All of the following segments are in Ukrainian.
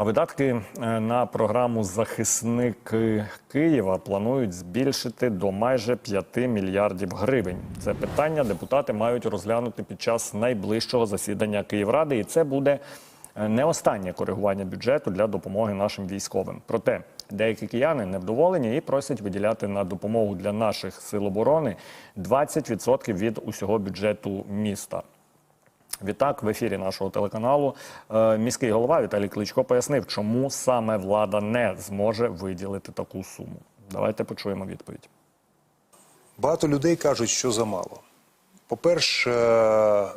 А видатки е, на програму Захисники Києва планують збільшити до майже 5 мільярдів гривень. Це питання депутати мають розглянути під час найближчого засідання Київради, і це буде е, не останнє коригування бюджету для допомоги нашим військовим. Проте деякі кияни невдоволені і просять виділяти на допомогу для наших сил оборони 20% від усього бюджету міста. Відтак, в ефірі нашого телеканалу е, міський голова Віталій Кличко пояснив, чому саме влада не зможе виділити таку суму. Давайте почуємо відповідь. Багато людей кажуть, що замало. По-перше,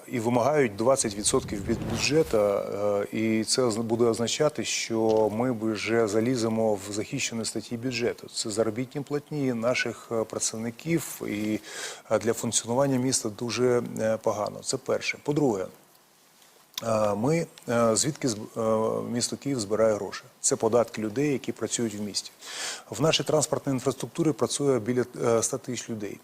і вимагають 20% від бюджету, е, і це буде означати, що ми вже заліземо в захищені статті бюджету. Це заробітні платні наших е, працівників, і е, для функціонування міста дуже погано. Це перше. По-друге, Ми е, звідки е, місто Київ збирає гроші? Це податки людей, які працюють в місті. В нашій транспортній інфраструктурі працює біля е, 100 тисяч людей.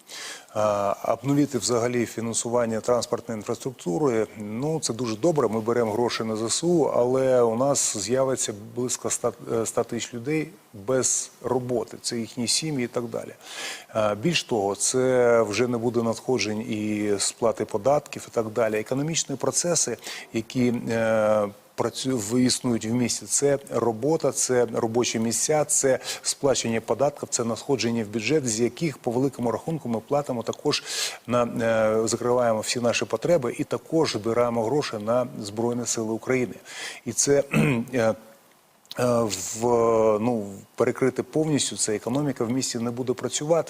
Е, Обнулити взагалі фінансування транспортної інфраструктури. Ну це дуже добре. Ми беремо гроші на ЗСУ, але у нас з'явиться близько 100 е, 100 тисяч людей без роботи. Це їхні сім'ї і так далі. Е, Більш того, це вже не буде надходжень і сплати податків і так далі. Економічні процеси, які е, існують в місті, це робота, це робочі місця, це сплачення податків, це надходження в бюджет, з яких по великому рахунку ми платимо також на е, закриваємо всі наші потреби і також збираємо гроші на Збройні Сили України. І це е, в ну перекрити повністю це економіка в місті не буде працювати.